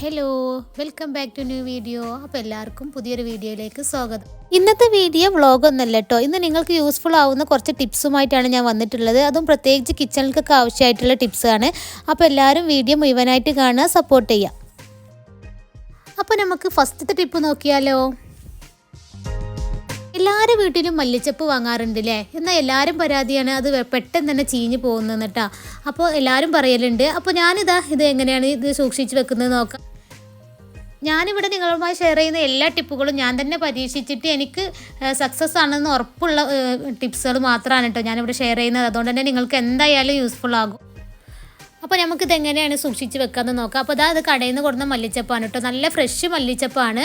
Hello welcome back to new video അപ്പോൾ എല്ലാവർക്കും പുതിയൊരു വീഡിയോയിലേക്ക് സ്വാഗതം. ഇന്നത്തെ വീഡിയോ വ്ളോഗൊന്നല്ല കേട്ടോ ഇന്ന് നിങ്ങൾക്ക് യൂസ്ഫുൾ ആവുന്ന കുറച്ച് ടിപ്സുമായിട്ടാണ് ഞാൻ വന്നിട്ടുള്ളത്. അതും പ്രത്യേകിച്ച് കിച്ചണിലേക്കൊക്കെ ആവശ്യമായിട്ടുള്ള ടിപ്സാണ് അപ്പോൾ എല്ലാവരും വീഡിയോ മുഴുവനായിട്ട് കാണുക സപ്പോർട്ട് ചെയ്യുക. അപ്പോൾ നമുക്ക് ഫസ്റ്റത്തെ ടിപ്പ് നോക്കിയാലോ? എല്ലാവരുടെ വീട്ടിലും മല്ലിച്ചപ്പ് വാങ്ങാറുണ്ടല്ലേ? എന്നാൽ എല്ലാവരും പരാതിയാണ് അത് പെട്ടെന്ന് തന്നെ ചീഞ്ഞ് പോകുന്നത് കേട്ടോ. അപ്പോൾ എല്ലാവരും പറയലുണ്ട്. അപ്പോൾ ഞാനിതാ ഇത് എങ്ങനെയാണ് ഇത് സൂക്ഷിച്ച് വെക്കുന്നത് നോക്കാം. ഞാനിവിടെ നിങ്ങളുമായി ഷെയർ ചെയ്യുന്ന എല്ലാ ടിപ്പുകളും ഞാൻ തന്നെ പരീക്ഷിച്ചിട്ട് എനിക്ക് സക്സസ് ആണെന്ന് ഉറപ്പുള്ള ടിപ്സുകൾ മാത്രമാണ് കേട്ടോ ഞാനിവിടെ ഷെയർ ചെയ്യുന്നത്. അതുകൊണ്ട് തന്നെ നിങ്ങൾക്ക് എന്തായാലും യൂസ്ഫുൾ ആകും. അപ്പോൾ ഇത് എങ്ങനെയാണ് സൂക്ഷിച്ച് വെക്കാമെന്ന് നോക്കാം. അപ്പോൾ അതാ അത് കടയിൽ നിന്ന് കൊടുക്കുന്ന മല്ലിച്ചപ്പാണ് കേട്ടോ. നല്ല ഫ്രഷ് മല്ലിച്ചപ്പാണ്.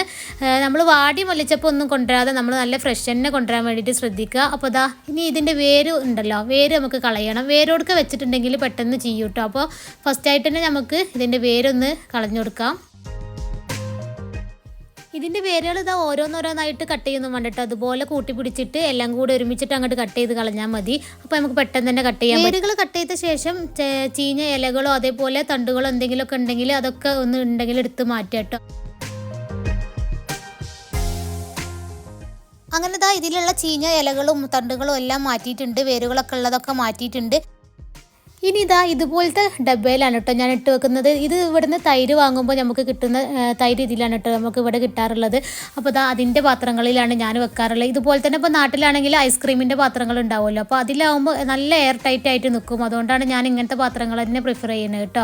നമ്മൾ വാടി മല്ലിച്ചപ്പ് ഒന്നും കൊണ്ടുവരാതെ നമ്മൾ നല്ല ഫ്രഷ് തന്നെ കൊണ്ടുവരാൻ വേണ്ടിയിട്ട് ശ്രദ്ധിക്കുക. അപ്പോൾ അതാ ഇനി ഇതിന്റെ വേര് ഉണ്ടല്ലോ. വേര് നമുക്ക് കളയണം. വേരോടൊക്കെ വെച്ചിട്ടുണ്ടെങ്കിൽ പെട്ടെന്ന് ചെയ്യൂട്ടോ അപ്പോൾ ഫസ്റ്റായിട്ട് തന്നെ നമുക്ക് ഇതിന്റെ വേരൊന്ന് കളഞ്ഞു കൊടുക്കാം. ഇതിന്റെ വേരുകൾ ഇതാ ഓരോന്നോരോന്നായിട്ട് കട്ട് ചെയ്യുന്നു വേണ്ടിട്ട് അതുപോലെ കൂട്ടി പിടിച്ചിട്ട് എല്ലാം കൂടി ഒരുമിച്ചിട്ട് അങ്ങോട്ട് കട്ട് ചെയ്ത് കളഞ്ഞാൽ മതി. അപ്പോൾ നമുക്ക് പെട്ടെന്ന് തന്നെ കട്ട് ചെയ്യാം വേരുകൾ കട്ട് ചെയ്ത ശേഷം ചീഞ്ഞ ഇലകളോ അതേപോലെ തണ്ടുകളോ എന്തെങ്കിലുമൊക്കെ ഉണ്ടെങ്കിൽ അതൊക്കെ ഒന്ന് ഉണ്ടെങ്കിൽ എടുത്ത് മാറ്റാം കേട്ടോ. അങ്ങനെ ദാ ഇതിലുള്ള ചീഞ്ഞ ഇലകളും തണ്ടുകളും എല്ലാം മാറ്റിയിട്ടുണ്ട്. വേരുകളൊക്കെ ഉള്ളതൊക്കെ മാറ്റിയിട്ടുണ്ട്. ഇനി ഇതാ ഇതുപോലത്തെ ഡബ്ബയിലാണ് കേട്ടോ ഞാൻ ഇട്ട് വെക്കുന്നത്. ഇത് ഇവിടുന്ന് തൈര് വാങ്ങുമ്പോൾ നമുക്ക് കിട്ടുന്ന തൈര് ഇതിലാണ് കേട്ടോ നമുക്ക് ഇവിടെ കിട്ടാറുള്ളത്. അപ്പോൾ ഇതാ അതിന്റെ പാത്രങ്ങളിലാണ് ഞാൻ വെക്കാറുള്ളത്. ഇതുപോലെ തന്നെ ഇപ്പോൾ നാട്ടിലാണെങ്കിൽ ഐസ്ക്രീമിന്റെ പാത്രങ്ങൾ ഉണ്ടാവുമല്ലോ. അപ്പോൾ അതിലാവുമ്പോൾ നല്ല എയർ ടൈറ്റ് ആയിട്ട് നിൽക്കും. അതുകൊണ്ടാണ് ഞാൻ ഇങ്ങനത്തെ പാത്രങ്ങൾ തന്നെ പ്രിഫർ ചെയ്യുന്നത് കേട്ടോ.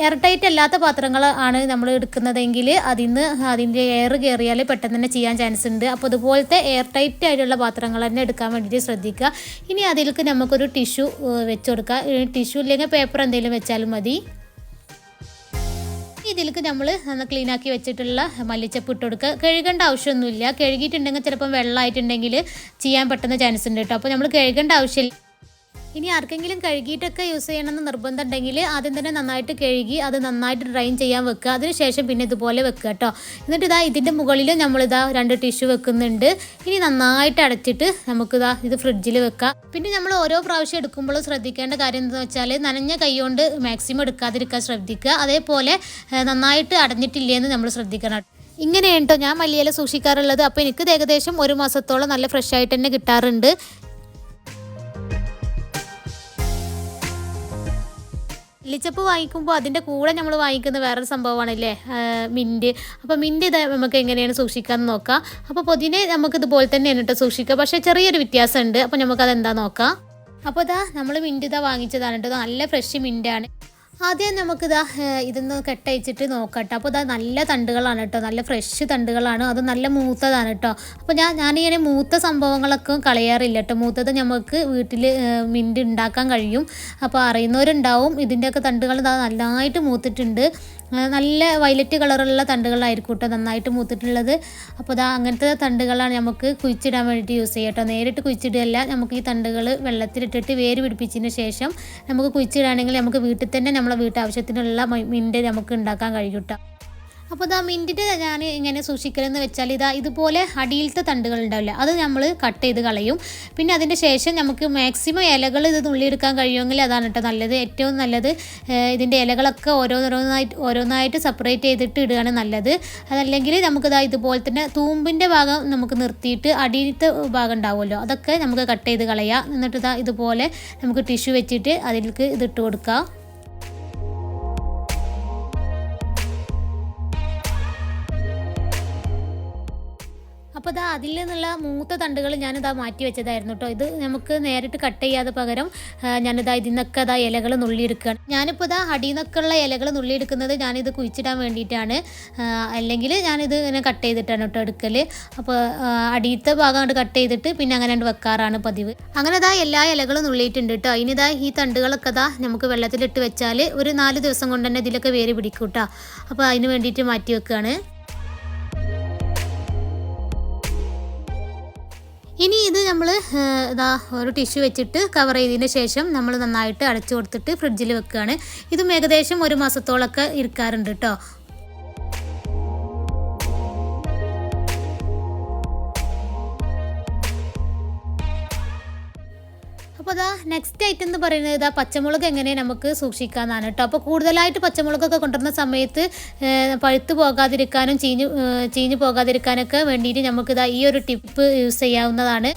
എയർ ടൈറ്റ് അല്ലാത്ത പാത്രങ്ങൾ ആണ് നമ്മൾ എടുക്കുന്നതെങ്കിൽ അതിന്ന് അതിന്റെ എയർ കയറിയാൽ പെട്ടെന്ന് തന്നെ ചെയ്യാൻ ചാൻസ് ഉണ്ട്. അപ്പോൾ ഇതുപോലത്തെ എയർ ടൈറ്റ് ആയിട്ടുള്ള പാത്രങ്ങൾ തന്നെ എടുക്കാൻ വേണ്ടിയിട്ട് ശ്രദ്ധിക്കുക. ഇനി അതിലേക്ക് നമുക്കൊരു ടിഷ്യൂ വെച്ച് കൊടുക്കുക. ടിഷ്യൂ ഇല്ലെങ്കിൽ പേപ്പർ എന്തെങ്കിലും വെച്ചാലും മതി. ഇതിലേക്ക് നമ്മൾ നന്ന ക്ലീൻ ആക്കി വെച്ചിട്ടുള്ള മല്ലിച്ചപ്പ് ഇട്ട് കൊടുക്കുക. കഴുകേണ്ട ആവശ്യമൊന്നുമില്ല. കഴുകിയിട്ടുണ്ടെങ്കിൽ ചിലപ്പം വെള്ളമായിട്ടുണ്ടെങ്കിൽ ചെയ്യാൻ പെട്ടെന്ന് ചാൻസ് ഉണ്ട് കേട്ടോ അപ്പോൾ നമ്മൾ കഴുകേണ്ട ആവശ്യമില്ല. ഇനി ആർക്കെങ്കിലും കഴുകിയിട്ടൊക്കെ യൂസ് ചെയ്യണമെന്ന് നിർബന്ധം ഉണ്ടെങ്കിൽ ആദ്യം തന്നെ നന്നായിട്ട് കഴുകി അത് നന്നായിട്ട് ഡ്രൈൻ ചെയ്യാൻ വെക്കുക. അതിനുശേഷം പിന്നെ ഇതുപോലെ വെക്കുക കേട്ടോ. എന്നിട്ട് ഇതാ ഇതിന്റെ മുകളിൽ നമ്മളിതാ രണ്ട് ടിഷ്യൂ വെക്കുന്നുണ്ട്. ഇനി നന്നായിട്ട് അടച്ചിട്ട് നമുക്കിതാ ഇത് ഫ്രിഡ്ജിൽ വെക്കാം. പിന്നെ നമ്മൾ ഓരോ പ്രാവശ്യം എടുക്കുമ്പോഴും ശ്രദ്ധിക്കേണ്ട കാര്യം എന്താണെന്ന് വെച്ചാൽ നനഞ്ഞ കൈകൊണ്ട് മാക്സിമം എടുക്കാതിരിക്കാൻ ശ്രദ്ധിക്കുക. അതേപോലെ നന്നായിട്ട് അടഞ്ഞിട്ടില്ലേന്ന് നമ്മൾ ശ്രദ്ധിക്കണം. ഇങ്ങനെയാണ് കേട്ടോ ഞാൻ മല്ലിയില സൂക്ഷിക്കാറുള്ളത്. അപ്പോൾ എനിക്ക് ഏകദേശം ഒരു മാസത്തോളം നല്ല ഫ്രഷ് ആയിട്ട് തന്നെ കിട്ടാറുണ്ട്. ലിച്ചപ്പ് വാങ്ങിക്കുമ്പോൾ അതിന്റെ കൂടെ നമ്മൾ വാങ്ങിക്കുന്ന വേറൊരു സംഭവമാണല്ലേ? മിന്റ് അപ്പോൾ മിന്റ് ഇത് നമുക്ക് എങ്ങനെയാണ് സൂക്ഷിക്കാമെന്ന് നോക്കാം. അപ്പോൾ പൊതിനെ നമുക്ക് ഇതുപോലെ തന്നെയാണ് കേട്ടോ സൂക്ഷിക്കുക. പക്ഷേ ചെറിയൊരു വ്യത്യാസമുണ്ട്. അപ്പോൾ നമുക്കത് എന്താ നോക്കാം. അപ്പോൾ ഇതാ നമ്മൾ മിന്റ് ഇതാ വാങ്ങിച്ചതാണ് കേട്ടോ. നല്ല ഫ്രഷ് മിന്റാണ് ആദ്യം നമുക്കിതാ ഇതൊന്ന് കെട്ടയച്ചിട്ട് നോക്കട്ടെ. അപ്പോൾ ഇതാ നല്ല തണ്ടുകളാണ് കേട്ടോ. നല്ല ഫ്രഷ് തണ്ടുകളാണ്. അത് നല്ല മൂത്തതാണ് കേട്ടോ. അപ്പോൾ ഞാൻ ഞാനിങ്ങനെ മൂത്ത സംഭവങ്ങളൊക്കെ കളയാറില്ല കേട്ടോ. മൂത്തത് നമുക്ക് വീട്ടിൽ മിന്റ് ഉണ്ടാക്കാൻ കഴിയും. അപ്പോൾ അറിയുന്നവരുണ്ടാവും. ഇതിന്റെയൊക്കെ തണ്ടുകൾ ഇതാ നന്നായിട്ട് മൂത്തിട്ടുണ്ട്. നല്ല വയലറ്റ് കളറുള്ള തണ്ടുകളായിരിക്കും കേട്ടോ നന്നായിട്ട് മൂത്തിട്ടുള്ളത്. അപ്പോൾ ഇതാ അങ്ങനത്തെ തണ്ടുകളാണ് നമുക്ക് കുഴിച്ചിടാൻ വേണ്ടിയിട്ട് യൂസ് ചെയ്യുക കേട്ടോ. നേരിട്ട് കുഴിച്ചിടുകയല്ല നമുക്ക് ഈ തണ്ടുകൾ വെള്ളത്തിലിട്ടിട്ട് വേര് പിടിപ്പിച്ചതിന് ശേഷം നമുക്ക് കുഴിച്ചിടുകയാണെങ്കിൽ നമുക്ക് വീട്ടിൽ തന്നെ നമ്മളെ വീട്ടാവശ്യത്തിനുള്ള മിന്റ് നമുക്ക് ഉണ്ടാക്കാൻ കഴിയും കേട്ടോ. അപ്പോൾ ഇതാ മിന്റിന്റെ ഞാൻ ഇങ്ങനെ സൂക്ഷിക്കലെന്ന് വെച്ചാൽ ഇതാ ഇതുപോലെ അടിയിലത്തെ തണ്ടുകൾ ഉണ്ടാവില്ല അത് നമ്മൾ കട്ട് ചെയ്ത് കളയും. പിന്നെ അതിന്റെ ശേഷം നമുക്ക് മാക്സിമം ഇലകൾ ഇത് നുള്ളിയെടുക്കാൻ കഴിയുമെങ്കിൽ അതാണ് കേട്ടോ നല്ലത്. ഏറ്റവും നല്ലത് ഇതിന്റെ ഇലകളൊക്കെ ഓരോന്നോരോന്നായിട്ട് ഓരോന്നായിട്ട് സെപ്പറേറ്റ് ചെയ്തിട്ട് ഇടുകയാണ് നല്ലത്. അതല്ലെങ്കിൽ നമുക്കിതാ ഇതുപോലെ തന്നെ തൂമ്പിന്റെ ഭാഗം നമുക്ക് നിർത്തിയിട്ട് അടിയിലത്തെ ഭാഗം ഉണ്ടാവുമല്ലോ അതൊക്കെ നമുക്ക് കട്ട് ചെയ്ത് കളയാം. എന്നിട്ട് ഇതാ ഇതുപോലെ നമുക്ക് ടിഷ്യൂ വെച്ചിട്ട് അതിലേക്ക് ഇതിട്ട് കൊടുക്കാം. അപ്പോൾ ഇതാ അതിൽ നിന്നുള്ള മൂത്ത തണ്ടുകൾ ഞാനിതാ മാറ്റി വെച്ചതായിരുന്നു കേട്ടോ ഇത് നമുക്ക് നേരിട്ട് കട്ട് ചെയ്യാതെ പകരം ഞാനിതാ ഇതിൽ നിന്നൊക്കെ അതാ ഇലകൾ നുള്ളിയെടുക്കുകയാണ്. ഞാനിപ്പോൾ ഇതാ അടിയിൽ നിന്നൊക്കെയുള്ള ഇലകൾ നുള്ളിയെടുക്കുന്നത് ഞാനിത് കുഴിച്ചിടാൻ വേണ്ടിയിട്ടാണ്. അല്ലെങ്കിൽ ഞാനിത് ഇങ്ങനെ കട്ട് ചെയ്തിട്ടാണ് കേട്ടോ എടുക്കൽ അപ്പോൾ അടിയത്തെ ഭാഗം അങ്ങോട്ട് കട്ട് ചെയ്തിട്ട് പിന്നെ അങ്ങനെ അങ്ങട് വെക്കാറാണ് പതിവ്. അങ്ങനെ ഇതാ എല്ലാ ഇലകളും നുള്ളിയിട്ടുണ്ട് കേട്ടോ ഇനിതാ ഈ തണ്ടുകളൊക്കെ ഇതാ നമുക്ക് വെള്ളത്തിലിട്ട് വെച്ചാൽ ഒരു നാല് ദിവസം കൊണ്ട് തന്നെ ഇതിലൊക്കെ വേര് പിടിക്കും കേട്ടോ അപ്പോൾ അതിന് വേണ്ടിയിട്ട് മാറ്റി വെക്കുകയാണ് ഇനി ഇത് നമ്മൾ ഇതാ ഒരു ടിഷ്യൂ വെച്ചിട്ട് കവർ ചെയ്തതിന് ശേഷം നമ്മൾ നന്നായിട്ട് അടച്ചു കൊടുത്തിട്ട് ഫ്രിഡ്ജിൽ വെക്കുകയാണ് ഇതും ഏകദേശം ഒരു മാസത്തോളമൊക്കെ ഇരിക്കാറുണ്ട് കേട്ടോ അപ്പോൾ അതാ നെക്സ്റ്റ് ഐറ്റം എന്ന് പറയുന്നത് ഇതാ പച്ചമുളക് എങ്ങനെ നമുക്ക് സൂക്ഷിക്കാമെന്നാണ് കേട്ടോ. അപ്പോൾ കൂടുതലായിട്ട് പച്ചമുളകൊക്കെ കൊണ്ടുവരുന്ന സമയത്ത് പഴുത്തു പോകാതിരിക്കാനും ചീഞ്ഞ് ചീഞ്ഞ് പോകാതിരിക്കാനൊക്കെ വേണ്ടിയിട്ട് നമുക്കിതാ ഈ ഒരു ടിപ്പ് യൂസ് ചെയ്യാവുന്നതാണ്.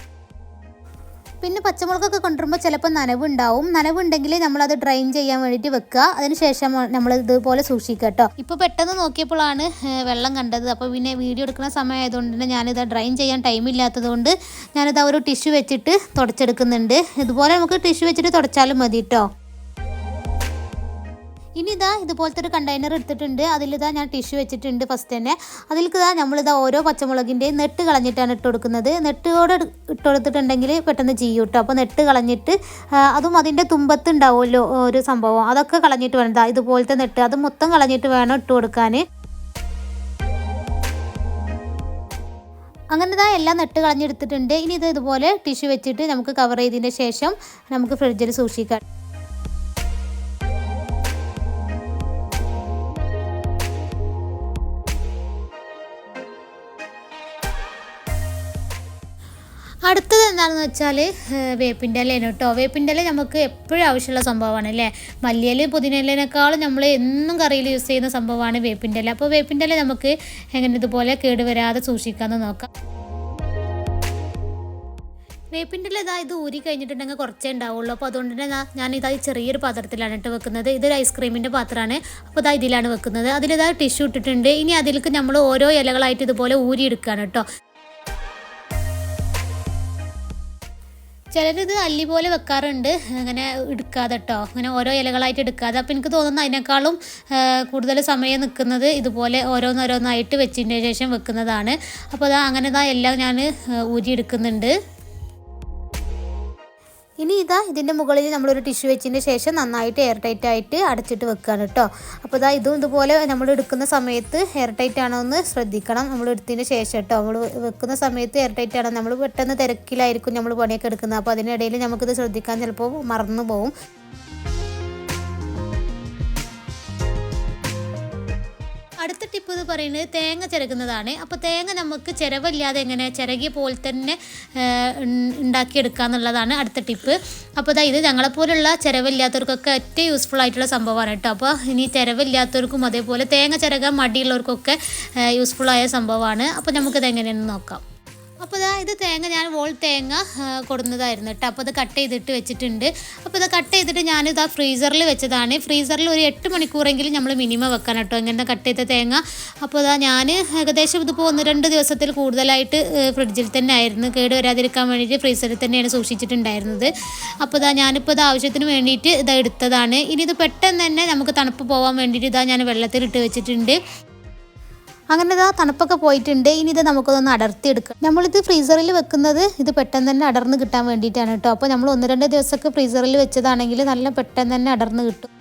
പിന്നെ പച്ചമുളകൊക്കെ കൊണ്ടുവരുമ്പോൾ ചിലപ്പോൾ നനവുണ്ടാവും. നനവുണ്ടെങ്കിൽ നമ്മളത് ഡ്രൈൻ ചെയ്യാൻ വേണ്ടിയിട്ട് വെക്കുക. അതിനുശേഷം നമ്മൾ ഇതുപോലെ സൂക്ഷിക്കുക കേട്ടോ ഇപ്പോൾ പെട്ടെന്ന് നോക്കിയപ്പോഴാണ് വെള്ളം കണ്ടത്. അപ്പോൾ പിന്നെ വീഡിയോ എടുക്കുന്ന സമയമായതുകൊണ്ട് തന്നെ ഞാനിത് ഡ്രൈൻ ചെയ്യാൻ ടൈം ഇല്ലാത്തതുകൊണ്ട് ഞാനിത് ഒരു ടിഷ്യൂ വെച്ചിട്ട് തുടച്ചെടുക്കുന്നുണ്ട്. ഇതുപോലെ നമുക്ക് ടിഷ്യൂ വെച്ചിട്ട് തുടച്ചാലും മതി കേട്ടോ ഇനി ഇതാ ഇതുപോലത്തെ ഒരു കണ്ടെയ്നർ എടുത്തിട്ടുണ്ട്. അതിലിതാ ഞാൻ ടിഷ്യൂ വെച്ചിട്ടുണ്ട് ഫസ്റ്റ് തന്നെ. അതിലേക്ക് ഇതാ നമ്മളിതാ ഓരോ പച്ചമുളകിന്റെയും നെട്ട് കളഞ്ഞിട്ടാണ് ഇട്ട് കൊടുക്കുന്നത്. നെട്ടോടെ ഇട്ട് കൊടുത്തിട്ടുണ്ടെങ്കിൽ പെട്ടെന്ന് ചെയ്യും കേട്ടോ അപ്പോൾ നെട്ട് കളഞ്ഞിട്ട് അതും അതിന്റെ തുമ്പത്ത് ഉണ്ടാവുമല്ലോ ഒരു സംഭവം. അതൊക്കെ കളഞ്ഞിട്ട് വേണം. ദാ ഇതുപോലത്തെ നെട്ട്. അത് മൊത്തം കളഞ്ഞിട്ട് വേണം ഇട്ട് കൊടുക്കാൻ അങ്ങനെ ഇതാ എല്ലാം നെട്ട് കളഞ്ഞെടുത്തിട്ടുണ്ട്. ഇനി ഇത് ഇതുപോലെ ടിഷ്യൂ വെച്ചിട്ട് നമുക്ക് കവർ ചെയ്തതിന് ശേഷം നമുക്ക് ഫ്രിഡ്ജിൽ സൂക്ഷിക്കാം. അടുത്തത് എന്താണെന്ന് വെച്ചാൽ വേപ്പിന്റെ ഇലയാണ് കേട്ടോ. വേപ്പിന്റെ ഇല നമുക്ക് എപ്പോഴും ആവശ്യമുള്ള സംഭവമാണ് അല്ലേ? മല്ലിയില പുതിനയിലേക്കാളും നമ്മൾ എന്നും കറിയിൽ യൂസ് ചെയ്യുന്ന സംഭവമാണ് വേപ്പിന്റെ ഇല. അപ്പോൾ വേപ്പിന്റെ ഇല നമുക്ക് എങ്ങനെ ഇതുപോലെ കേടുവരാതെ സൂക്ഷിക്കാമെന്ന് നോക്കാം. വേപ്പിന്റെ ഇതാ ഇത് ഊരി കഴിഞ്ഞിട്ടുണ്ടെങ്കിൽ കുറച്ചേ ഉണ്ടാവുള്ളൂ. അപ്പോൾ അതുകൊണ്ട് തന്നെ ഞാൻ ഇതാ ചെറിയൊരു പാത്രത്തിലാണ് ഇട്ട് വെക്കുന്നത്. ഇതൊരു ഐസ്ക്രീമിന്റെ പാത്രമാണ്. അപ്പോൾ ഇതാ ഇതിലാണ് വെക്കുന്നത്. അതിലിതാ ടിഷ്യൂ ഇട്ടിട്ടുണ്ട്. ഇനി അതിലേക്ക് നമ്മൾ ഓരോ ഇലകളായിട്ട് ഇതുപോലെ ഊരി എടുക്കുകയാണ് കേട്ടോ. ചിലരിത് അല്ലി പോലെ വെക്കാറുണ്ട്. അങ്ങനെ എടുക്കാതെ കേട്ടോ അങ്ങനെ ഓരോ ഇലകളായിട്ട് എടുക്കാതെ. അപ്പോൾ എനിക്ക് തോന്നുന്നു അതിനേക്കാളും കൂടുതൽ സമയം നിൽക്കുന്നത് ഇതുപോലെ ഓരോന്നോരോന്നായിട്ട് വെച്ചതിന് ശേഷം വെക്കുന്നതാണ്. അപ്പോൾ അതാ അങ്ങനെ എല്ലാം ഞാൻ ഊരി എടുക്കുന്നുണ്ട് ഇനി ഇതാ ഇതിന്റെ മുകളിൽ നമ്മളൊരു ടിഷ്യൂ വെച്ചതിന് ശേഷം നന്നായിട്ട് എയർ ടൈറ്റ് ആയിട്ട് അടച്ചിട്ട് വെക്കുകയാണ് കേട്ടോ അപ്പോൾ ഇതാ ഇതും ഇതുപോലെ നമ്മൾ എടുക്കുന്ന സമയത്ത് എയർ ടൈറ്റ് ആണോ എന്ന് ശ്രദ്ധിക്കണം. നമ്മൾ എടുത്തതിന് ശേഷം കേട്ടോ നമ്മൾ വെക്കുന്ന സമയത്ത് എയർ ടൈറ്റ് ആണോ? നമ്മൾ പെട്ടെന്ന് തിരക്കിലായിരിക്കും നമ്മൾ പണിയൊക്കെ എടുക്കുന്നത്. അപ്പോൾ അതിനിടയിൽ നമുക്കിത് ശ്രദ്ധിക്കാൻ ചിലപ്പോൾ മറന്നു പോകും അടുത്ത ടിപ്പ് എന്ന് പറയുന്നത് തേങ്ങ ചിരകുന്നതാണ്. അപ്പോൾ തേങ്ങ നമുക്ക് ചിരവില്ലാതെ എങ്ങനെ ചിരകിയ പോലെ തന്നെ ഉണ്ടാക്കിയെടുക്കുക എന്നുള്ളതാണ് അടുത്ത ടിപ്പ് അപ്പോൾ ഇതാ ഇത് ഞങ്ങളെപ്പോലുള്ള ചിരവില്ലാത്തവർക്കൊക്കെ ഏറ്റവും യൂസ്ഫുൾ ആയിട്ടുള്ള സംഭവമാണ് കേട്ടോ. അപ്പോൾ ഇനി ചിരവില്ലാത്തവർക്കും അതേപോലെ തേങ്ങ ചിരകാൻ മടിയുള്ളവർക്കൊക്കെ യൂസ്ഫുൾ ആയ സംഭവമാണ്. അപ്പോൾ നമുക്കിത് എങ്ങനെയാണെന്ന് നോക്കാം. അപ്പോൾ ഇതാ തേങ്ങ ഞാൻ വോൾ തേങ്ങ കൊടുക്കുന്നതായിരുന്നു കേട്ടോ അപ്പോൾ ഇത് കട്ട് ചെയ്തിട്ട് വെച്ചിട്ടുണ്ട്. അപ്പോൾ ഇത് കട്ട് ചെയ്തിട്ട് ഞാനിത് ആ ഫ്രീസറിൽ വെച്ചതാണ്. ഫ്രീസറിൽ ഒരു എട്ട് മണിക്കൂറെങ്കിലും നമ്മൾ മിനിമം വെക്കണം കേട്ടോ ഇങ്ങനെ കട്ട് ചെയ്ത തേങ്ങ. അപ്പോൾ ഇതാ ഞാൻ ഏകദേശം ഇതിപ്പോൾ ഒന്ന് രണ്ട് ദിവസത്തിൽ കൂടുതലായിട്ട് ഫ്രിഡ്ജിൽ തന്നെ ആയിരുന്നു കേട് വരാതിരിക്കാൻ വേണ്ടിയിട്ട് ഫ്രീസറിൽ തന്നെയാണ് സൂക്ഷിച്ചിട്ടുണ്ടായിരുന്നത്. അപ്പോൾ ഇതാ ഞാനിപ്പോൾ ഇത് ആവശ്യത്തിന് വേണ്ടിയിട്ട് ഇത് എടുത്തതാണ്. ഇനി ഇത് പെട്ടെന്ന് തന്നെ നമുക്ക് തണുപ്പ് പോകാൻ വേണ്ടിയിട്ട് ഇതാ ഞാൻ വെള്ളത്തിൽ ഇട്ട് വെച്ചിട്ടുണ്ട്. അങ്ങനെ ഇതാ തണുപ്പൊക്കെ പോയിട്ടുണ്ട്. ഇനി ഇത് നമുക്കൊന്ന് അടർത്തിയെടുക്കാം. നമ്മളിത് ഫ്രീസറിൽ വെക്കുന്നത് ഇത് പെട്ടെന്ന് തന്നെ അടർന്ന് കിട്ടാൻ വേണ്ടിയിട്ടാണ് കേട്ടോ. അപ്പോൾ നമ്മൾ ഒന്ന് രണ്ട് ദിവസമൊക്കെ ഫ്രീസറിൽ വെച്ചതാണെങ്കിൽ നല്ല പെട്ടെന്ന് തന്നെ അടർന്ന് കിട്ടും.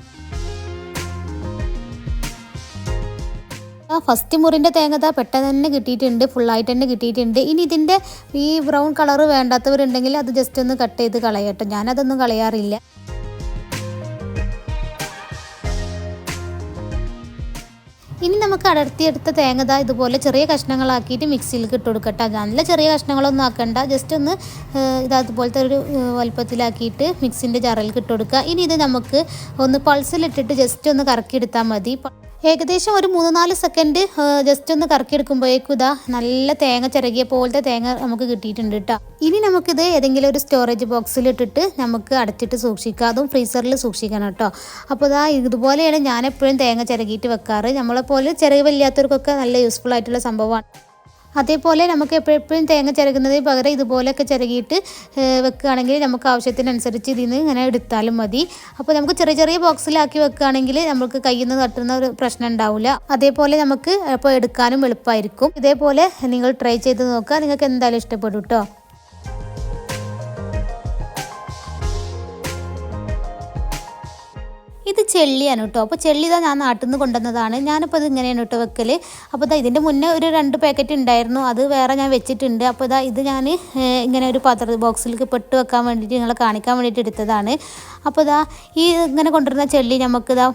ആ ഫസ്റ്റ് മുറിന്റെ തേങ്ങ താ പെട്ടെന്ന് തന്നെ കിട്ടിയിട്ടുണ്ട്. ഫുള്ളായിട്ട് തന്നെ കിട്ടിയിട്ടുണ്ട്. ഇനി ഇതിന്റെ ഈ ബ്രൗൺ കളർ വേണ്ടാത്തവരുണ്ടെങ്കിൽ അത് ജസ്റ്റ് ഒന്ന് കട്ട് ചെയ്ത് കളയട്ടോ ഞാനതൊന്നും കളയാറില്ല. നമുക്ക് അടർത്തിയെടുത്ത തേങ്ങ ദാ ഇതുപോലെ ചെറിയ കഷ്ണങ്ങളാക്കിയിട്ട് മിക്സിയിലേക്ക് ഇട്ട് കൊടുക്കട്ടെ നല്ല ചെറിയ കഷ്ണങ്ങളൊന്നും ആക്കണ്ട. ജസ്റ്റ് ഒന്ന് ഇതാ ഇത് അതുപോലത്തെ ഒരു വലുപ്പത്തിലാക്കിയിട്ട് മിക്സിന്റെ ജാറിലേക്ക് ഇട്ട് കൊടുക്കുക. ഇനി ഇത് നമുക്ക് ഒന്ന് പൾസിലിട്ടിട്ട് ജസ്റ്റ് ഒന്ന് കറക്കിയെടുത്താൽ മതി. ഏകദേശം ഒരു മൂന്ന് നാല് സെക്കൻഡ് ജസ്റ്റ് ഒന്ന് കറക്കി കറക്കിയെടുക്കുമ്പോഴേക്കും ഇതാ നല്ല തേങ്ങ ചിരകിയ പോലത്തെ തേങ്ങ നമുക്ക് കിട്ടിയിട്ടുണ്ട് കേട്ടോ ഇനി നമുക്കിത് ഏതെങ്കിലും ഒരു സ്റ്റോറേജ് ബോക്സിൽ ഇട്ടിട്ട് നമുക്ക് അടച്ചിട്ട് സൂക്ഷിക്കാം. അതും ഫ്രീസറിൽ സൂക്ഷിക്കണം കേട്ടോ അപ്പോൾ ഇതാ ഇതുപോലെയാണ് ഞാൻ എപ്പോഴും തേങ്ങ ചിരകിയിട്ട് വെക്കാറ്. നമ്മളെപ്പോലെ ചിരകില്ലാത്തവർക്കൊക്കെ നല്ല യൂസ്ഫുൾ ആയിട്ടുള്ള സംഭവമാണ്. അതേപോലെ നമുക്ക് എപ്പോഴെപ്പോഴും തേങ്ങ ചിരകുന്നതിന് പകരം ഇതുപോലെയൊക്കെ ചിരകിയിട്ട് വെക്കുകയാണെങ്കിൽ നമുക്ക് ആവശ്യത്തിനനുസരിച്ച് ഇതിൽ നിന്ന് ഇങ്ങനെ എടുത്താലും മതി. അപ്പോൾ നമുക്ക് ചെറിയ ചെറിയ ബോക്സിലാക്കി വെക്കുകയാണെങ്കിൽ നമുക്ക് കയ്യിൽ നിന്ന് തട്ടുന്ന ഒരു പ്രശ്നം ഉണ്ടാവില്ല. അതേപോലെ നമുക്ക് അപ്പോൾ എടുക്കാനും എളുപ്പമായിരിക്കും. ഇതേപോലെ നിങ്ങൾ ട്രൈ ചെയ്ത് നോക്കുക. നിങ്ങൾക്ക് എന്തായാലും ഇഷ്ടപ്പെടും കേട്ടോ. ചെള്ളിയാണ് കേട്ടോ. അപ്പോൾ ചെള്ളി ഇതാ ഞാൻ നാട്ടിൽ നിന്ന് കൊണ്ടുവന്നതാണ്. ഞാനിപ്പോൾ ഇത് ഇങ്ങനെയാണ് കേട്ടോ വെക്കൽ അപ്പോൾ ഇതാ ഇതിന്റെ മുന്നേ ഒരു രണ്ട് പാക്കറ്റ് ഉണ്ടായിരുന്നു. അത് വേറെ ഞാൻ വെച്ചിട്ടുണ്ട്. അപ്പോൾ ഇതാ ഇത് ഞാൻ ഇങ്ങനെ ഒരു പാത്ര ബോക്സിലേക്ക് പെട്ട് വെക്കാൻ വേണ്ടിയിട്ട് നിങ്ങളെ കാണിക്കാൻ വേണ്ടിയിട്ട് എടുത്തതാണ്. അപ്പോൾ ഇതാ ഈ ഇങ്ങനെ കൊണ്ടുവരുന്ന ചെള്ളി നമുക്ക് ഇതാ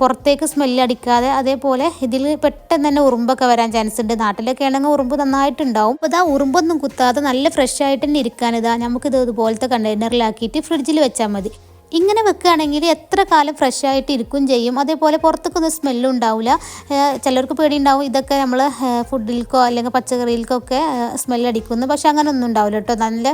പുറത്തേക്ക് സ്മെല്ല് അടിക്കാതെ അതേപോലെ ഇതിൽ പെട്ടെന്ന് തന്നെ ഉറുമ്പൊക്കെ വരാൻ ചാൻസ് ഉണ്ട്. നാട്ടിലൊക്കെ ആണെങ്കിൽ ഉറുമ്പ് നന്നായിട്ടുണ്ടാവും. അപ്പോൾ ഇതാ ഉറുമ്പൊന്നും കുത്താതെ നല്ല ഫ്രഷ് ആയിട്ട് തന്നെ ഇരിക്കാൻ ഇതാ നമുക്കിത് ഇതുപോലത്തെ കണ്ടെയ്നറിലാക്കിയിട്ട് ഫ്രിഡ്ജിൽ വെച്ചാൽ മതി. ഇങ്ങനെ വെക്കുകയാണെങ്കിൽ എത്ര കാലം ഫ്രഷ് ആയിട്ട് ഇരിക്കും ചെയ്യും. അതേപോലെ പുറത്തേക്കൊന്നും സ്മെല്ലും ഉണ്ടാവില്ല. ചിലർക്ക് പേടി ഉണ്ടാവും ഇതൊക്കെ നമ്മൾ ഫുഡിൽക്കോ അല്ലെങ്കിൽ പച്ചക്കറിയിൽക്കോ ഒക്കെ സ്മെല്ലടിക്കുന്നു പക്ഷെ അങ്ങനെ ഒന്നും ഉണ്ടാവില്ല കേട്ടോ. നല്ല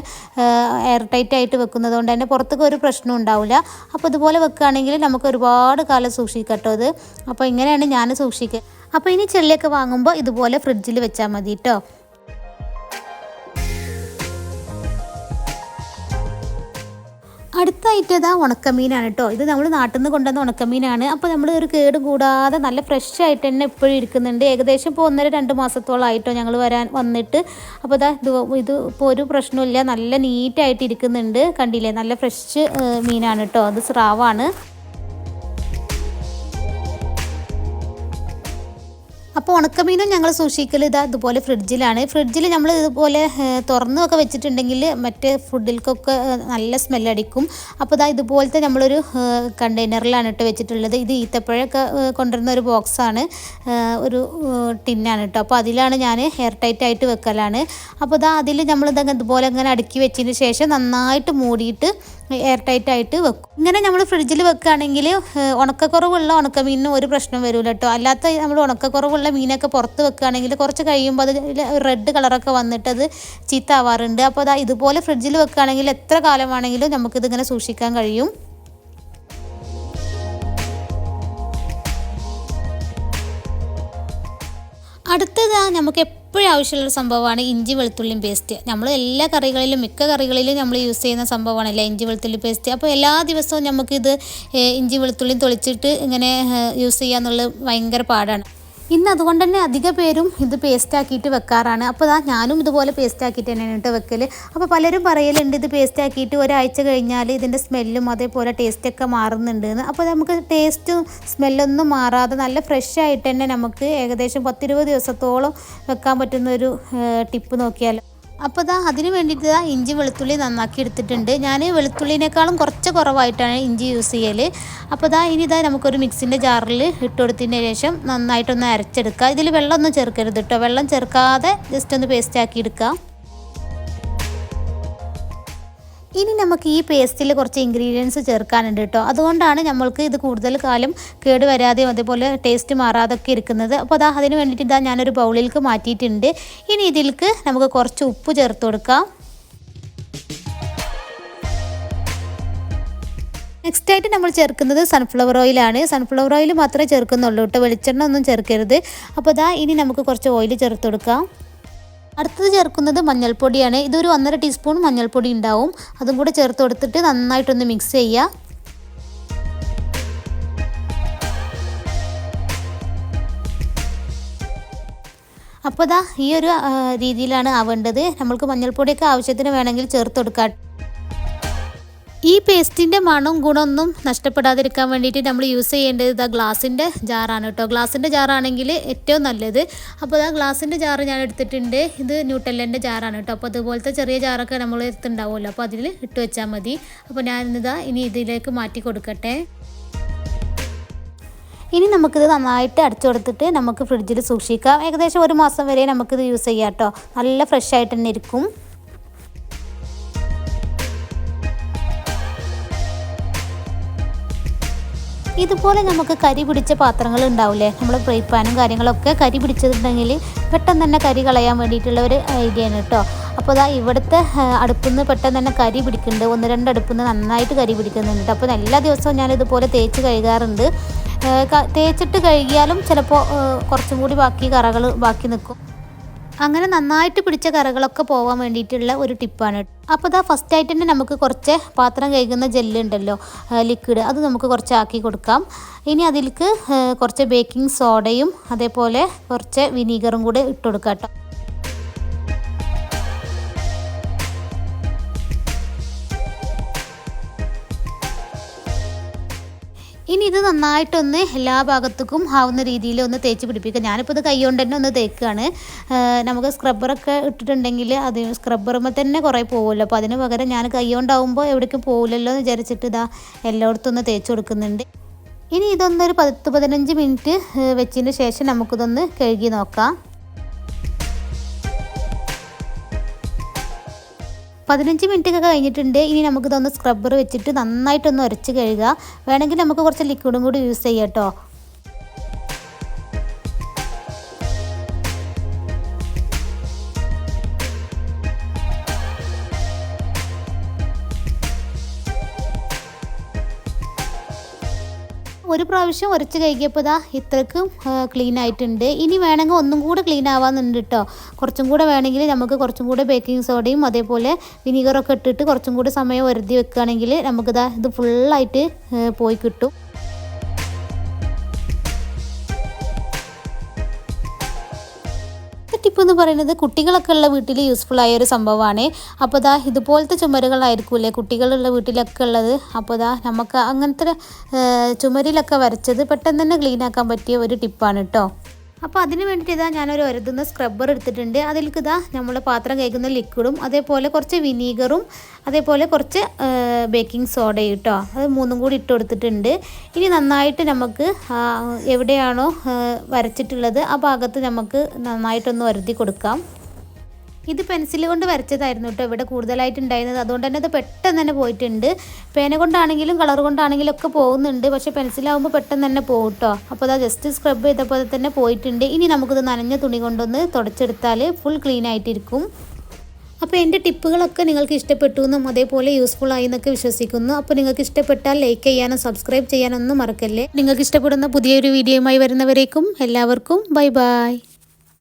എയർ ടൈറ്റ് ആയിട്ട് വെക്കുന്നത് കൊണ്ട് തന്നെ പുറത്തേക്ക് ഒരു പ്രശ്നം ഉണ്ടാവില്ല. അപ്പോൾ ഇതുപോലെ വെക്കുകയാണെങ്കിൽ നമുക്ക് ഒരുപാട് കാലം സൂക്ഷിക്കാം കേട്ടോ ഇത്. അപ്പോൾ ഇങ്ങനെയാണ് ഞാൻ സൂക്ഷിക്കുക അപ്പോൾ ഇനി ചെള്ളിയൊക്കെ വാങ്ങുമ്പോൾ ഇതുപോലെ ഫ്രിഡ്ജിൽ വെച്ചാൽ മതി കേട്ടോ. അടുത്തായിട്ട് ഇതാ ഉണക്കമീനാണ് കേട്ടോ ഇത് നമ്മൾ നാട്ടിൽ നിന്ന് കൊണ്ടുവന്ന ഉണക്കമീനാണ്. അപ്പോൾ നമ്മൾ ഒരു കേട് കൂടാതെ നല്ല ഫ്രഷ് ആയിട്ട് തന്നെ എപ്പോഴും ഇരിക്കുന്നുണ്ട്. ഏകദേശം ഇപ്പോൾ ഒന്നര രണ്ട് മാസത്തോളമായിട്ടോ ഞങ്ങൾ വരാൻ വന്നിട്ട്. അപ്പോൾ ഇതാ ഇത് ഇത് ഇപ്പോൾ ഒരു പ്രശ്നമില്ല നല്ല നീറ്റായിട്ട് ഇരിക്കുന്നുണ്ട്. കണ്ടില്ലേ? നല്ല ഫ്രഷ് മീനാണ് കേട്ടോ അത് സ്രാവാണ്. അപ്പോൾ ഉണക്കമീനും ഞങ്ങൾ സൂക്ഷിക്കൽ ഇതാ ഇതുപോലെ ഫ്രിഡ്ജിലാണ്. ഫ്രിഡ്ജിൽ നമ്മൾ ഇതുപോലെ തുറന്നൊക്കെ വെച്ചിട്ടുണ്ടെങ്കിൽ മറ്റേ ഫുഡിൽക്കൊക്കെ നല്ല സ്മെല്ലടിക്കും. അപ്പോൾ ഇതാ ഇതുപോലത്തെ നമ്മളൊരു കണ്ടെയ്നറിലാണ് ഇട്ട് വെച്ചിട്ടുള്ളത്. ഇത് ഈത്തപ്പഴമൊക്കെ ഏഹ്, കൊണ്ടുവരുന്ന ഒരു ബോക്സാണ്. ഒരു ടിന്നാണ് കേട്ടോ. അപ്പോൾ അതിലാണ് ഞാൻ എയർ ടൈറ്റ് ആയിട്ട് വെക്കലാണ്. അപ്പോൾ ഇതാ അതിൽ നമ്മൾ ഇതങ്ങനെ ഇതുപോലെ ഇങ്ങനെ അടുക്കി വെച്ചതിന് ശേഷം നന്നായിട്ട് മൂടിയിട്ട് എയർ ടൈറ്റ് ആയിട്ട് വെക്കും. ഇങ്ങനെ നമ്മൾ ഫ്രിഡ്ജിൽ വെക്കുകയാണെങ്കിൽ ഉണക്കക്കുറവുള്ള ഉണക്കമീനിന് ഒരു പ്രശ്നം വരില്ല കേട്ടോ അല്ലാത്ത നമ്മൾ ഉണക്കക്കുറവുള്ള മീനൊക്കെ പുറത്ത് വെക്കുകയാണെങ്കിൽ കുറച്ച് കഴിയുമ്പോൾ അത് റെഡ് കളറൊക്കെ വന്നിട്ട് അത് ചീത്ത ആവാറുണ്ട് അപ്പോൾ അതാ ഇതുപോലെ ഫ്രിഡ്ജിൽ വെക്കുകയാണെങ്കിൽ എത്ര കാലമാണെങ്കിലും നമുക്കിതിങ്ങനെ സൂക്ഷിക്കാൻ കഴിയും. അടുത്തതാണ് നമുക്ക് എപ്പോഴും ആവശ്യമുള്ള സംഭവമാണ് ഇഞ്ചി വെളുത്തുള്ളിയും പേസ്റ്റ് നമ്മൾ എല്ലാ കറികളിലും മിക്ക കറികളിലും നമ്മൾ യൂസ് ചെയ്യുന്ന സംഭവമാണല്ലേ ഇഞ്ചി വെളുത്തുള്ളി പേസ്റ്റ് അപ്പോൾ എല്ലാ ദിവസവും നമുക്കിത് ഇഞ്ചി വെളുത്തുള്ളിയും തൊളിച്ചിട്ട് ഇങ്ങനെ യൂസ് ചെയ്യാന്നുള്ളത് ഭയങ്കര പാടാണ്. ഇന്ന് അതുകൊണ്ട് തന്നെ അധിക പേരും ഇത് പേസ്റ്റാക്കിയിട്ട് വെക്കാറാണ്. അപ്പോൾ ഇതാ ഞാനും ഇതുപോലെ പേസ്റ്റാക്കിയിട്ട് തന്നെയാണ് കേട്ടോ വെക്കൽ അപ്പോൾ പലരും പറയലുണ്ട് ഇത് പേസ്റ്റാക്കിയിട്ട് ഒരാഴ്ച കഴിഞ്ഞാൽ ഇതിന്റെ സ്മെല്ലും അതേപോലെ ടേസ്റ്റൊക്കെ മാറുന്നുണ്ട് എന്ന് അപ്പോൾ നമുക്ക് ടേസ്റ്റും സ്മെല്ലൊന്നും മാറാതെ നല്ല ഫ്രഷ് ആയിട്ട് തന്നെ നമുക്ക് ഏകദേശം പത്തിരുപത് ദിവസത്തോളം വെക്കാൻ പറ്റുന്ന ഒരു ടിപ്പ് നോക്കിയാൽ അപ്പോൾ ഇതാ അതിന് വേണ്ടിയിട്ട് ഇഞ്ചി വെളുത്തുള്ളി നന്നാക്കി എടുത്തിട്ടുണ്ട്. ഞാൻ വെളുത്തുള്ളിനേക്കാളും കുറച്ച് കുറവായിട്ടാണ് ഇഞ്ചി യൂസ് ചെയ്യൽ അപ്പോൾ ഇതാ ഇനി ഇതാ നമുക്കൊരു മിക്സിന്റെ ജാറിൽ ഇട്ട് കൊടുത്തതിന് ശേഷം നന്നായിട്ടൊന്ന് അരച്ചെടുക്കുക. ഇതിൽ വെള്ളമൊന്നും ചേർക്കരുത് കേട്ടോ വെള്ളം ചേർക്കാതെ ജസ്റ്റ് ഒന്ന് പേസ്റ്റാക്കി എടുക്കുക. ഇനി നമുക്ക് ഈ പേസ്റ്റിൽ കുറച്ച് ഇൻഗ്രീഡിയൻസ് ചേർക്കാനുണ്ട് കേട്ടോ. അതുകൊണ്ടാണ് നമ്മൾക്ക് ഇത് കൂടുതൽ കാലം കേട് വരാതെയും അതേപോലെ ടേസ്റ്റ് മാറാതൊക്കെ ഇരിക്കുന്നത്. അപ്പോൾ അതാ അതിന് വേണ്ടിയിട്ട് ഇതാ ഞാനൊരു ബൗളിലേക്ക് മാറ്റിയിട്ടുണ്ട്. ഇനി ഇതിലേക്ക് നമുക്ക് കുറച്ച് ഉപ്പ് ചേർത്ത് കൊടുക്കാം. നെക്സ്റ്റ് ആയിട്ട് നമ്മൾ ചേർക്കുന്നത് സൺഫ്ലവർ ഓയിലാണ് സൺഫ്ലവർ ഓയിൽ മാത്രമേ ചേർക്കുന്നുള്ളൂ കേട്ടോ. വെളിച്ചെണ്ണ ഒന്നും ചേർക്കരുത്. അപ്പോൾ ഇതാ ഇനി നമുക്ക് കുറച്ച് ഓയിൽ ചേർത്ത് കൊടുക്കാം. അടുത്തത് ചേർക്കുന്നത് മഞ്ഞൾപ്പൊടിയാണ്. ഇതൊരു ഒന്നര ടീസ്പൂൺ മഞ്ഞൾപ്പൊടി ഉണ്ടാവും. അതും കൂടെ ചേർത്ത് കൊടുത്തിട്ട് നന്നായിട്ടൊന്ന് മിക്സ് ചെയ്യുക. അപ്പോൾ ഈ ഒരു രീതിയിലാണ് ആവേണ്ടത്. നമ്മൾക്ക് മഞ്ഞൾപ്പൊടിയൊക്കെ ആവശ്യത്തിന് വേണമെങ്കിൽ ചേർത്ത് കൊടുക്കാം. ഈ പേസ്റ്റിന്റെ മണവും ഗുണമൊന്നും നഷ്ടപ്പെടാതിരിക്കാൻ വേണ്ടിയിട്ട് നമ്മൾ യൂസ് ചെയ്യേണ്ടത് ഇതാ ഗ്ലാസിന്റെ ജാറാണ് കേട്ടോ. ഗ്ലാസിന്റെ ജാറാണെങ്കിൽ ഏറ്റവും നല്ലത്. അപ്പോൾ ആ ഗ്ലാസിന്റെ ജാറ് ഞാൻ എടുത്തിട്ടുണ്ട്. ഇത് ന്യൂട്ടെല്ലന്റെ ജാറാണ് കേട്ടോ. അപ്പോൾ അതുപോലത്തെ ചെറിയ ജാറൊക്കെ നമ്മൾ എടുത്തുണ്ടാവുമല്ലോ അപ്പോൾ അതിൽ ഇട്ട് വെച്ചാൽ മതി. അപ്പോൾ ഞാനിതാ ഇനി ഇതിലേക്ക് മാറ്റി കൊടുക്കട്ടെ. ഇനി നമുക്കിത് നന്നായിട്ട് അടച്ചു കൊടുത്തിട്ട് നമുക്ക് ഫ്രിഡ്ജിൽ സൂക്ഷിക്കാം. ഏകദേശം ഒരു മാസം വരെ നമുക്കിത് യൂസ് ചെയ്യാം കേട്ടോ. നല്ല ഫ്രഷ് ആയിട്ട് തന്നെ ഇരിക്കും. ഇതുപോലെ നമുക്ക് കരി പിടിച്ച പാത്രങ്ങൾ ഉണ്ടാവില്ലേ നമ്മൾ ഫ്രൈ പാനും കാര്യങ്ങളൊക്കെ കരി പിടിച്ചിട്ടുണ്ടെങ്കിൽ പെട്ടെന്ന് തന്നെ കരി കളയാൻ വേണ്ടിയിട്ടുള്ള ഒരു ഐഡിയ ആണ് കേട്ടോ. അപ്പോൾ അതാ ഇവിടുത്തെ അടുപ്പിൽ നിന്ന് പെട്ടെന്ന് തന്നെ കരി പിടിക്കുന്നുണ്ട്. ഒന്ന് രണ്ട് അടുപ്പിൽ നിന്ന് നന്നായിട്ട് കരി പിടിക്കുന്നുണ്ട്. അപ്പോൾ എല്ലാ ദിവസവും ഞാൻ ഇതുപോലെ തേച്ച് കഴുകാറുണ്ട്. തേച്ചിട്ട് കഴുകിയാലും ചിലപ്പോൾ കുറച്ചും കൂടി ബാക്കി കറകൾ ബാക്കി നിൽക്കും അങ്ങനെ നന്നായിട്ട് പിടിച്ച കറകളൊക്കെ പോകാൻ വേണ്ടിയിട്ടുള്ള ഒരു ടിപ്പാണ് അപ്പോൾ ഇതാ ഫസ്റ്റ് ആയിട്ട് തന്നെ നമുക്ക് കുറച്ച് പാത്രം കഴുകുന്ന ജെല്ല് ഉണ്ടല്ലോ ലിക്വിഡ് അത് നമുക്ക് കുറച്ച് ആക്കി കൊടുക്കാം. ഇനി അതിലേക്ക് കുറച്ച് ബേക്കിംഗ് സോഡയും അതേപോലെ കുറച്ച് വിനീഗറും കൂടെ ഇട്ട് കൊടുക്കാം കേട്ടോ. ഇനി ഇത് നന്നായിട്ടൊന്ന് എല്ലാ ഭാഗത്തേക്കും ആവുന്ന രീതിയിൽ ഒന്ന് തേച്ച് പിടിപ്പിക്കുക. ഞാനിപ്പോൾ ഇത് കൈകൊണ്ട് തന്നെ ഒന്ന് തേക്കുകയാണ് നമുക്ക് സ്ക്രബ്ബറൊക്കെ ഇട്ടിട്ടുണ്ടെങ്കിൽ അത് സ്ക്രബ്ബറുമ്പോൾ തന്നെ കുറേ പോകുമല്ലോ അപ്പോൾ അതിന് പകരം ഞാൻ കൈകൊണ്ടാവുമ്പോൾ എവിടേക്കും പോകില്ലല്ലോ എന്ന് വിചാരിച്ചിട്ട് ഇതാ എല്ലായിടത്തും ഒന്ന് തേച്ച് കൊടുക്കുന്നുണ്ട്. ഇനി ഇതൊന്നൊരു പത്ത് പതിനഞ്ച് മിനിറ്റ് വെച്ചതിന് ശേഷം നമുക്കിതൊന്ന് കഴുകി നോക്കാം. പതിനഞ്ച് മിനിറ്റ് ഒക്കെ കഴിഞ്ഞിട്ടുണ്ട്. ഇനി നമുക്കിതൊന്ന് സ്ക്രബ്ബർ വെച്ചിട്ട് നന്നായിട്ടൊന്ന് ഉരച്ച് കഴുകുക. വേണമെങ്കിൽ നമുക്ക് കുറച്ച് ലിക്വിഡും കൂടി യൂസ് ചെയ്യാം കേട്ടോ ഒരു പ്രാവശ്യം ഉരച്ച് കഴിക്കിയപ്പോൾ ഇതാ ഇത്രക്കും ക്ലീൻ ആയിട്ടുണ്ട്. ഇനി വേണമെങ്കിൽ ഒന്നും കൂടെ ക്ലീൻ ആവാന്നുണ്ട് കേട്ടോ കുറച്ചും കൂടെ വേണമെങ്കിൽ നമുക്ക് കുറച്ചും കൂടെ ബേക്കിംഗ് സോഡയും അതേപോലെ വിനീഗറൊക്കെ ഇട്ടിട്ട് കുറച്ചും കൂടെ സമയം ഒരുതി വെക്കുകയാണെങ്കിൽ നമുക്കിതാ ഇത് ഫുള്ളായിട്ട് പോയി കിട്ടും. ടിപ്പ് എന്ന് പറയുന്നത് കുട്ടികളൊക്കെ ഉള്ള വീട്ടിൽ യൂസ്ഫുൾ ആയ ഒരു സംഭവമാണ്. അപ്പോൾ ദാ ഇതുപോലത്തെ ചുമരുകളായിരിക്കൂലേ കുട്ടികളുള്ള വീട്ടിലൊക്കെ ഉള്ളത്. അപ്പോൾ ദാ നമുക്ക് അങ്ങനത്തെ ചുമരിലൊക്കെ വരച്ചത് പെട്ടെന്ന് തന്നെ ക്ലീൻ ആക്കാൻ പറ്റിയ ഒരു ടിപ്പാണ് കേട്ടോ അപ്പോൾ അതിന് വേണ്ടിയിട്ട് ഇതാ ഞാനൊരു ഒരുതുന്ന സ്ക്രബ്ബർ എടുത്തിട്ടുണ്ട്. അതിലേക്ക് ഇതാ നമ്മൾ പാത്രം കഴിക്കുന്ന ലിക്വിഡും അതേപോലെ കുറച്ച് വിനീഗറും അതേപോലെ കുറച്ച് ബേക്കിംഗ് സോഡയും കേട്ടോ അത് മൂന്നും കൂടി ഇട്ട് കൊടുത്തിട്ടുണ്ട്. ഇനി നന്നായിട്ട് നമുക്ക് എവിടെയാണോ വരച്ചിട്ടുള്ളത് ആ ഭാഗത്ത് നമുക്ക് നന്നായിട്ടൊന്ന് വരുത്തി കൊടുക്കാം. ഇത് പെൻസിൽ കൊണ്ട് വരച്ചതായിരുന്നു കേട്ടോ ഇവിടെ കൂടുതലായിട്ട് ഉണ്ടായിരുന്നത് അതുകൊണ്ട് തന്നെ അത് പെട്ടെന്ന് തന്നെ പോയിട്ടുണ്ട്. പേന കൊണ്ടാണെങ്കിലും കളർ കൊണ്ടാണെങ്കിലും ഒക്കെ പോകുന്നുണ്ട്. പക്ഷേ പെൻസിലാവുമ്പോൾ പെട്ടെന്ന് തന്നെ പോകും അപ്പോൾ അത് ജസ്റ്റ് സ്ക്രബ് ചെയ്തപ്പോൾ തന്നെ പോയിട്ടുണ്ട്. ഇനി നമുക്കിത് നനഞ്ഞ തുണി കൊണ്ടൊന്ന് തുടച്ചെടുത്താൽ ഫുൾ ക്ലീൻ ആയിട്ടിരിക്കും. അപ്പോൾ എന്റെ ടിപ്പുകളൊക്കെ നിങ്ങൾക്ക് ഇഷ്ടപ്പെട്ടു എന്നും അതേപോലെ യൂസ്ഫുൾ ആയി എന്നൊക്കെ വിശ്വസിക്കുന്നു. അപ്പോൾ നിങ്ങൾക്ക് ഇഷ്ടപ്പെട്ടാൽ ലൈക്ക് ചെയ്യാനും സബ്സ്ക്രൈബ് ചെയ്യാനൊന്നും മറക്കല്ലേ. നിങ്ങൾക്ക് ഇഷ്ടപ്പെടുന്ന പുതിയൊരു വീഡിയോയുമായി വരുന്നവരേക്കും എല്ലാവർക്കും ബൈ ബൈ